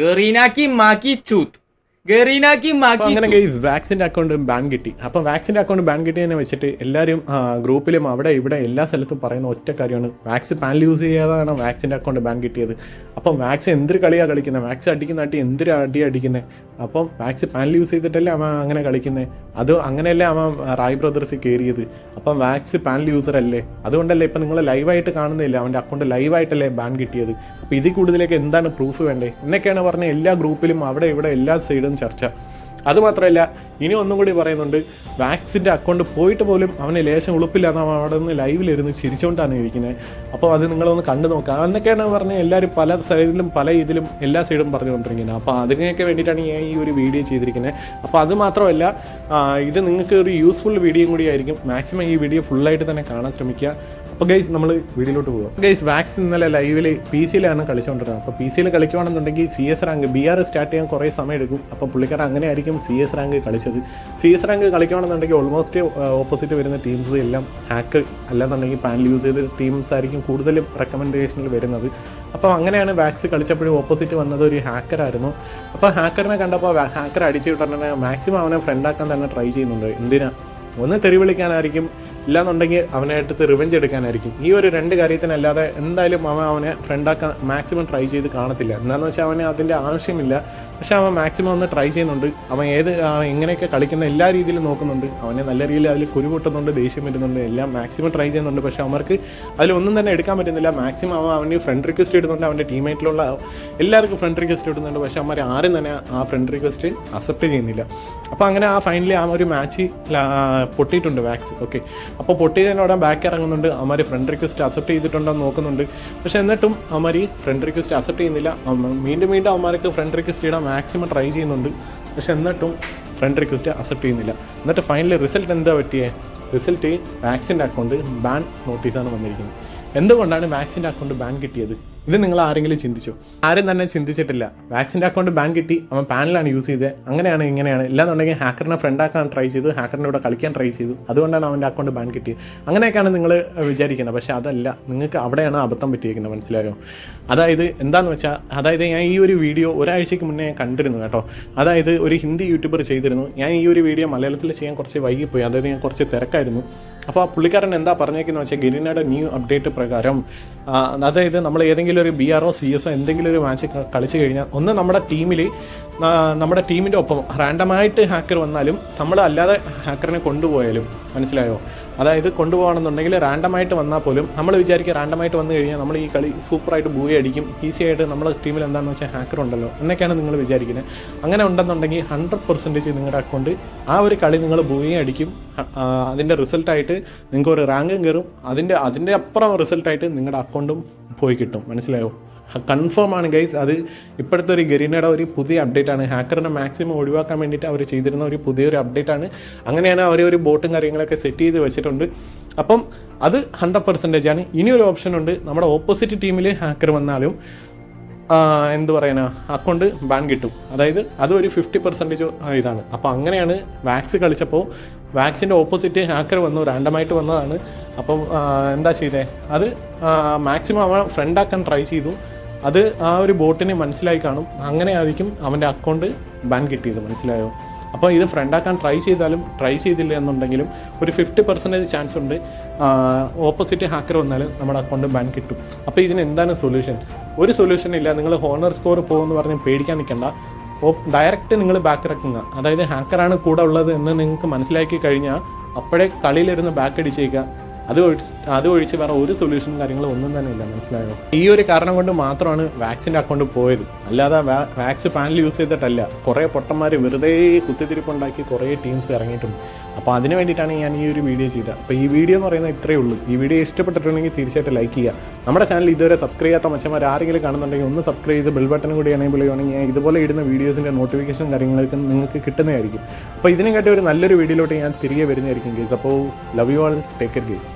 ഗറീനാക്കി മാക്കി ചൂത്ത് ഗറീനാക്കി മാക്കി അങ്ങനെ ഗൈസ് വാക്സിന്റെ അക്കൗണ്ട് ബാൻ കിട്ടി അപ്പോൾ വാക്സിന്റെ അക്കൗണ്ട് ബാൻ തന്നെ വെച്ചിട്ട് എല്ലാവരും ഗ്രൂപ്പിലും അവിടെ ഇവിടെ എല്ലാ സ്ഥലത്തും പറയുന്ന ഒറ്റ കാര്യമാണ് വാക്സ് പാൻ യൂസ് ചെയ്യാതാണ് വാക്സിന്റെ അക്കൗണ്ട് ബാൻ കിട്ടിയത് അപ്പൊ വാക്സ് എന്തൊരു കളിയാണ് കളിക്കുന്നത് വാക്സ് അടിക്കുന്ന അടി എന്തൊരു അടി അടിക്കുന്നത് അപ്പം വാക്സ് പാൻ യൂസ് ചെയ്തിട്ടല്ലേ അവൻ അങ്ങനെ കളിക്കുന്നത് അത് അങ്ങനെയല്ലേ അവൻ റായ് ബ്രദേഴ്സിൽ കയറിയത് അപ്പം വാക്സ് പാനൽ യൂസർ അല്ലേ അതുകൊണ്ടല്ലേ ഇപ്പം നിങ്ങൾ ലൈവായിട്ട് കാണുന്നില്ല അവൻ്റെ അക്കൗണ്ട് ലൈവായിട്ടല്ലേ ബാൻ കിട്ടിയത് അപ്പോൾ ഇതിൽ കൂടുതലേക്ക് എന്താണ് പ്രൂഫ് വേണ്ടേ എന്നൊക്കെയാണ് പറഞ്ഞ എല്ലാ ഗ്രൂപ്പിലും അവിടെ ഇവിടെ എല്ലാ സൈഡും ചർച്ച അതുമാത്രമല്ല ഇനി ഒന്നും കൂടി പറയുന്നുണ്ട് വാക്സിൻ്റെ അക്കൗണ്ട് പോയിട്ട് പോലും അവന് ലേശം ഉളുപ്പില്ലാതെ അവിടെ നിന്ന് ലൈവിലിരുന്ന് ചിരിച്ചുകൊണ്ടാണ് ഇരിക്കുന്നത് അപ്പോൾ അത് നിങ്ങളൊന്ന് കണ്ടു നോക്കുക എന്നൊക്കെയാണ് പറഞ്ഞാൽ എല്ലാവരും പല സൈഡിലും പല ഇതിലും എല്ലാ സൈഡും പറഞ്ഞുകൊണ്ടിരിക്കുന്നത് അപ്പോൾ അതിനൊക്കെ വേണ്ടിയിട്ടാണ് ഞാൻ ഈ ഒരു വീഡിയോ ചെയ്തിരിക്കുന്നത് അപ്പോൾ അത് മാത്രമല്ല ഇത് നിങ്ങൾക്ക് ഒരു യൂസ്ഫുൾ വീഡിയോയും കൂടി ആയിരിക്കും മാക്സിമം ഈ വീഡിയോ ഫുള്ളായിട്ട് തന്നെ കാണാൻ ശ്രമിക്കുക അപ്പോൾ ഗൈസ് നമ്മൾ വീഡിയോയിലോട്ട് പോകും ഗൈസ് വാക്സിൻ ഇന്നലെ ലൈവിൽ പി സിയിലാണ് കളിച്ചുകൊണ്ടിരുന്നത് അപ്പോൾ പി സിയിൽ കളിക്കുകയാണെന്നുണ്ടെങ്കിൽ C S rank B R start ചെയ്യാൻ കുറേ സമയം എടുക്കും അപ്പോൾ പുള്ളിക്കാർ അങ്ങനെ ആയിരിക്കും സി എസ് റാങ്ക് കളിച്ചത് കളിച്ചത് സീസ് റാങ്ക് കളിക്കുകയാണെന്നുണ്ടെങ്കിൽ ഓൾമോസ്റ്റ് ഓപ്പോസിറ്റ് വരുന്ന ടീംസ് എല്ലാം ഹാക്ക് അല്ലാന്നുണ്ടെങ്കിൽ പാനൽ യൂസ് ചെയ്ത് ടീംസ് ആയിരിക്കും കൂടുതലും റെക്കമെൻഡേഷനിൽ വരുന്നത് അപ്പോൾ അങ്ങനെയാണ് വാക്സ് കളിച്ചപ്പോഴും ഓപ്പോസിറ്റ് വന്നത് ഒരു ഹാക്കറായിരുന്നു അപ്പോൾ ഹാക്കറിനെ കണ്ടപ്പോൾ ഹാക്കർ അടിച്ചു വിട്ടു മാക്സിമം അവനെ ഫ്രണ്ടാക്കാൻ തന്നെ ട്രൈ ചെയ്യുന്നുണ്ട് എന്തിനാ ഒന്ന് തെറി വിളിക്കാനായിരിക്കും ഇല്ലാന്നുണ്ടെങ്കിൽ അവനായിട്ട് റിവെഞ്ച് എടുക്കാനായിരിക്കും ഈ ഒരു രണ്ട് കാര്യത്തിനല്ലാതെ എന്തായാലും അവൻ അവനെ ഫ്രണ്ടാക്കാൻ മാക്സിമം ട്രൈ ചെയ്ത് കാണത്തില്ല എന്താണെന്ന് വെച്ചാൽ അവന് അതിൻ്റെ ആവശ്യമില്ല പക്ഷേ അവൻ മാക്സിമം ഒന്ന് ട്രൈ ചെയ്യുന്നുണ്ട് അവൻ ഏത് എങ്ങനെയൊക്കെ കളിക്കുന്ന എല്ലാ രീതിയിലും നോക്കുന്നുണ്ട് അവനെ നല്ല രീതിയിൽ അതിൽ കുരുപൊട്ടുന്നുണ്ട് ദേഷ്യം വരുന്നുണ്ട് എല്ലാം മാക്സിമം ട്രൈ ചെയ്യുന്നുണ്ട് പക്ഷെ അവർക്ക് അതിലൊന്നും തന്നെ എടുക്കാൻ പറ്റുന്നില്ല മാക്സിമം അവൻ അവന് ഫ്രണ്ട് റിക്വസ്റ്റ് ഇടുന്നുണ്ട് അവൻ്റെ ടീമേറ്റിലുള്ള എല്ലാവർക്കും ഫ്രണ്ട് റിക്വസ്റ്റ് ഇടുന്നുണ്ട് പക്ഷേ അവന്മാർ ആരും തന്നെ ആ ഫ്രണ്ട് റിക്വസ്റ്റ് അക്സെപ്റ്റ് ചെയ്യുന്നില്ല അപ്പോൾ അങ്ങനെ ആ ഫൈനലി ആ ഒരു മാച്ച് പൊട്ടിയിട്ടുണ്ട് വാക്സ് ഓക്കെ അപ്പോൾ പൊട്ടിയതിനോടെ ബാക്ക് ഇറങ്ങുന്നുണ്ട് അമാരി ഫ്രണ്ട് റിക്വസ്റ്റ് അക്സെപ്റ്റ് എന്ന് നോക്കുന്നുണ്ട് പക്ഷേ എന്നിട്ടും അമാരി ഫ്രണ്ട് റിക്വസ്റ്റ് അക്സെപ്റ്റ് ചെയ്യുന്നില്ല വീണ്ടും വീണ്ടും അമാർക്ക് ഫ്രണ്ട് റിക്വസ്റ്റ് ഇടാൻ മാക്സിമം ട്രൈ ചെയ്യുന്നുണ്ട് പക്ഷേ എന്നിട്ടും ഫ്രണ്ട് റിക്വസ്റ്റ് അക്സെപ്റ്റ് ചെയ്യുന്നില്ല എന്നിട്ട് ഫൈനലി റിസൾട്ട് എന്താ പറ്റിയേ റിസൾട്ട് വാക്സിൻ്റെ അക്കൗണ്ട് ബാൻ നോട്ടീസാണ് വന്നിരിക്കുന്നത് എന്തുകൊണ്ടാണ് വാക്സിൻ്റെ അക്കൗണ്ട് ബാൻ കിട്ടിയത് ഇത് നിങ്ങൾ ആരെങ്കിലും ചിന്തിച്ചു ആരും തന്നെ ചിന്തിച്ചിട്ടില്ല വാക്സിൻ്റെ അക്കൗണ്ട് ബാൻ കിട്ടി അവൻ പാനിലാണ് യൂസ് ചെയ്തത് അങ്ങനെയാണ് ഇങ്ങനെയാണ് ഇല്ലാന്നുണ്ടെങ്കിൽ ഹാക്കറിനെ ആക്കാൻ ട്രൈ ചെയ്തു ഹാക്കറിൻ്റെ കൂടെ കളിക്കാൻ ട്രൈ ചെയ്തു അതുകൊണ്ടാണ് അവൻ്റെ അക്കൗണ്ട് ബാൻ കിട്ടിയത് അങ്ങനെയൊക്കെയാണ് നിങ്ങൾ വിചാരിക്കുന്നത് പക്ഷെ അതല്ല നിങ്ങൾക്ക് അവിടെയാണ് അബദ്ധം പറ്റിയിരിക്കുന്നത് മനസ്സിലായോ അതായത് എന്താണെന്ന് വെച്ചാൽ അതായത് ഞാൻ ഈ ഒരു വീഡിയോ ഒരാഴ്ചയ്ക്ക് മുന്നേ ഞാൻ കണ്ടിരുന്നു കേട്ടോ അതായത് ഒരു ഹിന്ദി യൂട്യൂബർ ചെയ്തിരുന്നു ഞാൻ ഈ ഒരു വീഡിയോ മലയാളത്തിൽ ചെയ്യാൻ കുറച്ച് വൈകിപ്പോയി അതായത് ഞാൻ കുറച്ച് തിരക്കായിരുന്നു അപ്പോൾ ആ പുള്ളിക്കാരൻ എന്താ പറഞ്ഞേക്കുന്നത് വെച്ചാൽ ഗിരിനയുടെ ന്യൂ അപ്ഡേറ്റ് പ്രകാരം അതായത് നമ്മൾ ഏതെങ്കിലും എന്തെങ്കിലും ഒരു ബി ഒ സി ഒ എന്തെങ്കിലും ഒരു മാച്ച് കളിച്ചു കഴിഞ്ഞാൽ ഒന്ന് നമ്മുടെ ടീമിൽ നമ്മുടെ ടീമിൻ്റെ ഒപ്പം റാൻഡമായിട്ട് ഹാക്കർ വന്നാലും നമ്മൾ അല്ലാതെ ഹാക്കറിനെ കൊണ്ടുപോയാലും മനസ്സിലായോ അതായത് കൊണ്ടുപോകണമെന്നുണ്ടെങ്കിൽ റാൻഡമായിട്ട് വന്നാൽ പോലും നമ്മൾ വിചാരിക്കുക റാൻഡമായിട്ട് വന്നു കഴിഞ്ഞാൽ നമ്മൾ ഈ കളി സൂപ്പറായിട്ട് ബൂയി അടിക്കും ഈസി ആയിട്ട് നമ്മുടെ ടീമിൽ എന്താണെന്ന് വെച്ചാൽ ഹാക്കർ ഉണ്ടല്ലോ എന്നൊക്കെയാണ് നിങ്ങൾ വിചാരിക്കുന്നത് അങ്ങനെ ഉണ്ടെന്നുണ്ടെങ്കിൽ ഹൺഡ്രഡ് പെർസെൻറ്റേജ് നിങ്ങളുടെ അക്കൗണ്ട് ആ ഒരു കളി നിങ്ങൾ ബൂയി അടിക്കും അതിൻ്റെ റിസൾട്ടായിട്ട് നിങ്ങൾക്ക് ഒരു റാങ്കും കയറും അതിൻ്റെ അതിൻ്റെ അപ്പുറം റിസൾട്ടായിട്ട് നിങ്ങളുടെ അക്കൗണ്ടും പോയി കിട്ടും മനസ്സിലായോ കൺഫേം ആണ് ഗൈസ് അത് ഇപ്പോഴത്തെ ഒരു ഗരീനയുടെ ഒരു പുതിയ അപ്ഡേറ്റ് ആണ് ഹാക്കറിനെ മാക്സിമം ഒഴിവാക്കാൻ വേണ്ടിയിട്ട് അവർ ചെയ്തിരുന്ന ഒരു പുതിയൊരു അപ്ഡേറ്റ് ആണ് അങ്ങനെയാണ് അവർ ഒരു ബോട്ടും കാര്യങ്ങളൊക്കെ സെറ്റ് ചെയ്ത് വെച്ചിട്ടുണ്ട് അപ്പം അത് ഹൺഡ്രഡ് പെർസെൻറ്റേജ് ആണ് ഇനിയൊരു ഓപ്ഷൻ ഉണ്ട് നമ്മുടെ ഓപ്പോസിറ്റ് ടീമിൽ ഹാക്കർ വന്നാലും എന്ത് പറയാനാ അക്കൗണ്ട് ബാൻ കിട്ടും അതായത് അത് ഒരു ഫിഫ്റ്റി പെർസെൻറ്റേജ് ഇതാണ് അപ്പോൾ അങ്ങനെയാണ് വാക്സ് കളിച്ചപ്പോൾ വാക്സിൻ്റെ ഓപ്പോസിറ്റ് ഹാക്കർ വന്നു റാൻഡമായിട്ട് വന്നതാണ് അപ്പം എന്താ ചെയ്തേ അത് മാക്സിമം അവൻ ഫ്രണ്ടാക്കാൻ ട്രൈ ചെയ്തു അത് ആ ഒരു ബോട്ടിന് മനസ്സിലായി കാണും അങ്ങനെ ആയിരിക്കും അവൻ്റെ അക്കൗണ്ട് ബാൻ കിട്ടിയത് മനസ്സിലായോ അപ്പോൾ ഇത് ഫ്രണ്ടാക്കാൻ ട്രൈ ചെയ്താലും ട്രൈ ചെയ്തില്ല എന്നുണ്ടെങ്കിലും ഒരു ഫിഫ്റ്റി പെർസെൻറ്റേജ് ചാൻസ് ഉണ്ട് ഓപ്പോസിറ്റ് ഹാക്കർ വന്നാലും നമ്മുടെ അക്കൗണ്ട് ബാൻ കിട്ടും അപ്പോൾ ഇതിന് എന്താണ് സൊല്യൂഷൻ ഒരു സൊല്യൂഷൻ ഇല്ല നിങ്ങൾ ഹോണർ സ്കോർ പോകുമെന്ന് പറഞ്ഞ് പേടിക്കാൻ നിൽക്കണ്ട ഡയറക്റ്റ് നിങ്ങൾ ബാക്ക് ഇറക്കുക അതായത് ഹാക്കറാണ് കൂടെ ഉള്ളത് എന്ന് നിങ്ങൾക്ക് മനസ്സിലാക്കി കഴിഞ്ഞാൽ അപ്പോഴേ കളിയിലിരുന്ന് ബാക്ക് അടിച്ചേക്കുക അത് അത് ഒഴിച്ച് വേറെ ഒരു സൊല്യൂഷനും കാര്യങ്ങളും ഒന്നും തന്നെ ഇല്ല മനസ്സിലായോ ഈ ഒരു കാരണം കൊണ്ട് മാത്രമാണ് വാക്സിൻ്റെ അക്കൗണ്ട് പോയത് അല്ലാതെ വാക്സ് പാനൽ യൂസ് ചെയ്തിട്ടല്ല കുറേ പൊട്ടന്മാർ വെറുതെ കുത്തിത്തിരിപ്പുണ്ടാക്കി കുറേ ടീംസ് ഇറങ്ങിയിട്ടുണ്ട് അപ്പോൾ അതിന് വേണ്ടിയിട്ടാണ് ഞാൻ ഈ ഒരു വീഡിയോ ചെയ്തത് അപ്പോൾ ഈ വീഡിയോ എന്ന് പറയുന്നത് ഇത്രയേ ഉള്ളൂ ഈ വീഡിയോ ഇഷ്ടപ്പെട്ടിട്ടുണ്ടെങ്കിൽ തീർച്ചയായിട്ടും ലൈക്ക് ചെയ്യുക നമ്മുടെ ചാനൽ ഇതുവരെ സബ്സ്ക്രൈബ് ചെയ്യാത്ത മച്ചന്മാർ ആരെങ്കിലും കാണുന്നുണ്ടെങ്കിൽ ഒന്ന് സബ്സ്ക്രൈബ് ചെയ്ത് ബെൽ ബട്ടൺ കൂടി എനേബിൾ ചെയ്യുകയാണെങ്കിൽ ഞാൻ ഇതുപോലെ ഇടുന്ന വീഡിയോസിൻ്റെ നോട്ടിഫിക്കേഷൻ കാര്യങ്ങളൊക്കെ നിങ്ങൾക്ക് കിട്ടുന്നതായിരിക്കും അപ്പോൾ ഇതിനെക്കാട്ടി ഒരു നല്ലൊരു വീഡിയോയിലോട്ട് ഞാൻ തിരികെ വരുന്നതായിരിക്കും ഗേസ് അപ്പോൾ love you all take care guys